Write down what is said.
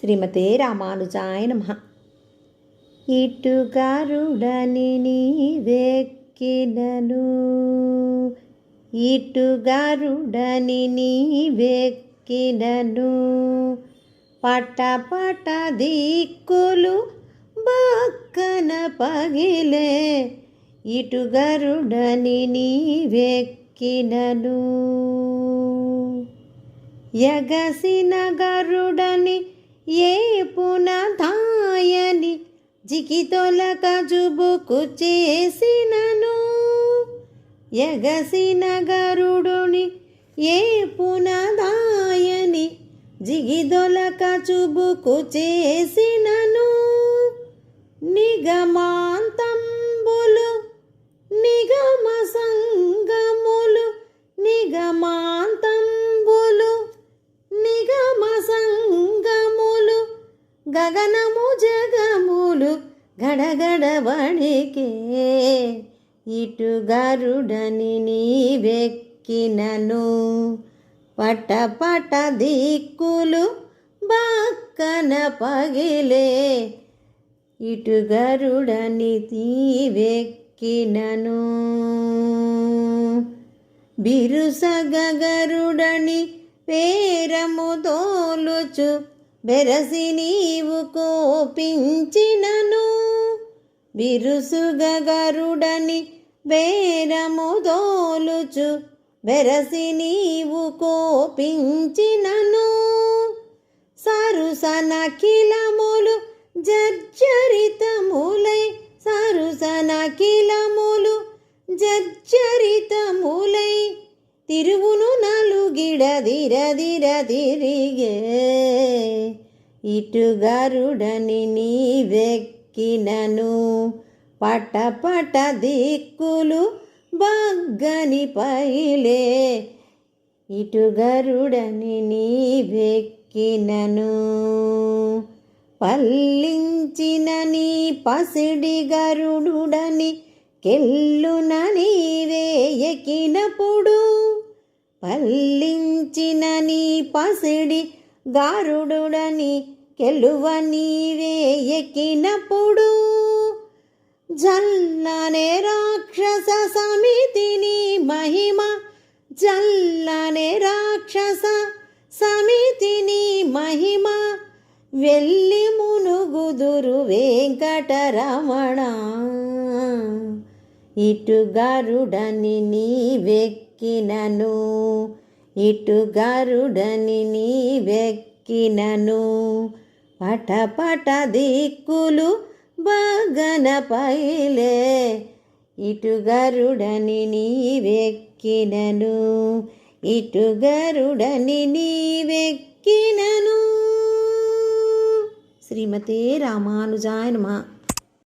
శ్రీమతే రామానుజాయ నమ. ఇటుగారుడని నీవెక్కినను. ఇటుగారుడని నీవెక్కినను. పట పట దిక్కులు బక్కన పగిలే. ఇటుగరుడని నీవెక్కినను. ఎగసిన గరుడని ఏ పునధాయని జిగితొలక జుబుకు చేసినను? ఎగసిన గరుడుని ఏ పునధాయని జిగిదొలక చుబుకు చేసినను? నిగమాంతంబులు నిగమ సంగములు నిగమాంత గగనము జగములు గడగడ వణికే ఇటు గరుడని నీవెక్కినను పట పట దిక్కులు బక్కన పగిలే. ఇటు గరుడని తీవెక్కినను బిరుసగరుడని పేరము తోలుచు బెరసి నీవు కోపించినను. బిరుసుగరుడని బేరము తోలుచు బెరసి నీవు కోపించినను. సరుసన కిలములు జర్జరితములై. సరుసన జర్జరితములై. తిరుగును నలుగిడదిరదిర తిరిగే ఇటు గరుడని నీవెక్కినను పట పట దిక్కులు బగ్గని పైలే. ఇటు గరుడని నీవెక్కినను పల్లించిన నీ పసిడి గరుడుడని కెల్లున నీవే ఎక్కినప్పుడు పల్లించిన నీ పసిడి గారుడుడని కెలువ నీవే ఎక్కినప్పుడు జల్లనే రాక్షస సమితిని మహిమ జల్లనే రాక్షస సమితిని మహిమ వెళ్ళి మునుగుదురు వెంకటరమణ. ఇటు గరుడని నీవెక్కినను ఇటు గరుడని నీవెక్కినను. పట పట దిక్కులు బగన పైలే ఇటు గరుడని నీవెక్కినను ఇటు గరుడని నీవెక్కినను. శ్రీమతే రామానుజాయ నమ.